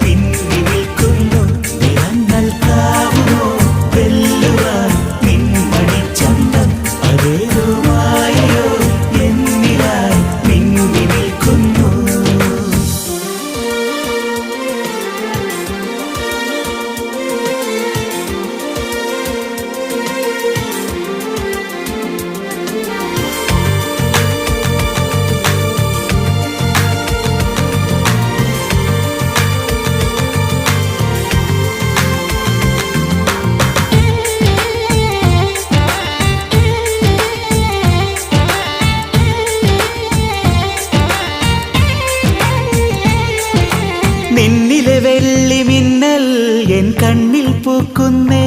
പിന്നിൽ കൊല്ലും വെല്ലുവാൻ കൊന്നേ